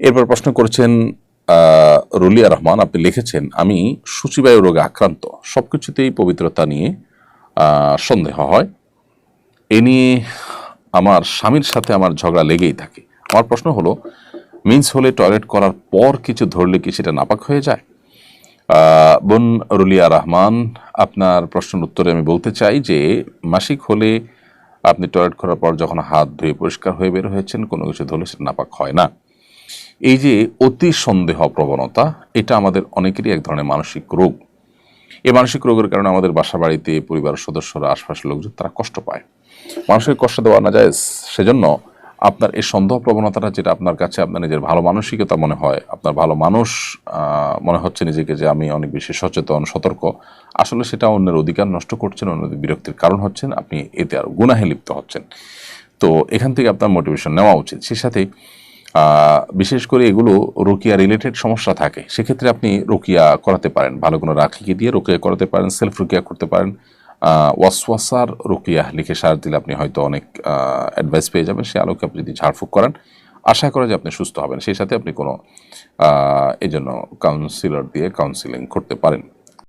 এরপর প্রশ্ন করেছেন রুলিয়া রহমান, আপনি লিখেছেন, আমি সূচিবায়ু রোগে আক্রান্ত। সবকিছুতেই পবিত্রতা নিয়ে সন্দেহ হয়। এ নিয়ে আমার স্বামীর সাথে আমার ঝগড়া লেগেই থাকে। আমার প্রশ্ন হলো, মিন্স হলে টয়লেট করার পর কিছু ধরলে কি সেটা নাপাক হয়ে যায়? বোন রুলিয়া রহমান, আপনার প্রশ্নের উত্তরে আমি বলতে চাই যে, মাসিক হলে আপনি টয়লেট করার পর যখন হাত ধুয়ে পরিষ্কার হয়ে বের হয়েছেন, কোনো কিছু ধরলে সেটা নাপাক হয় না। এই যে অতি সন্দেহ প্রবণতা এটা আমাদের অনেকেরই এক ধরনের মানসিক রোগ। এই মানসিক রোগের কারণে আমাদের বাসা বাড়িতে পরিবারের সদস্যরা, আশপাশের লোকজন, তারা কষ্ট পায়। মানুষকে কষ্ট দেওয়া না যায়, সেজন্য আপনার এই সন্দেহ প্রবণতাটা যেটা আপনার কাছে, আপনার নিজের ভালো মানসিকতা মনে হয়, আপনার ভালো মানুষ মনে হচ্ছে নিজেকে যে আমি অনেক বেশি সচেতন, সতর্ক, আসলে সেটা অন্যের অধিকার নষ্ট করছেন অন্যদের বিরক্তির কারণ হচ্ছেন, আপনি এতে আর গুনাহে লিপ্ত হচ্ছেন। তো এখান থেকে আপনার মোটিভেশন নেওয়া উচিত। সেই সাথে বিশেষ করে এগুলো রোকিয়া রিলেটেড সমস্যা থাকে। সেক্ষেত্রে আপনি রোকিয়া করাতে পারেন। ভালো কোনো রাখিকে দিয়ে রোকিয়া করাতে পারেন সেলফ রোকিয়া করতে পারেন। ওয়াসওয়াসার রোকিয়া লিখে সার দিলে আপনি হয়তো অনেক অ্যাডভাইস পেয়ে যাবেন। সে আলোকে আপনি যদি ঝাড়ফুঁক করেন, আশা করা যে আপনি সুস্থ হবেন। সেই সাথে আপনি কোনো এই জন্য কাউন্সিলর দিয়ে কাউন্সিলিং করতে পারেন।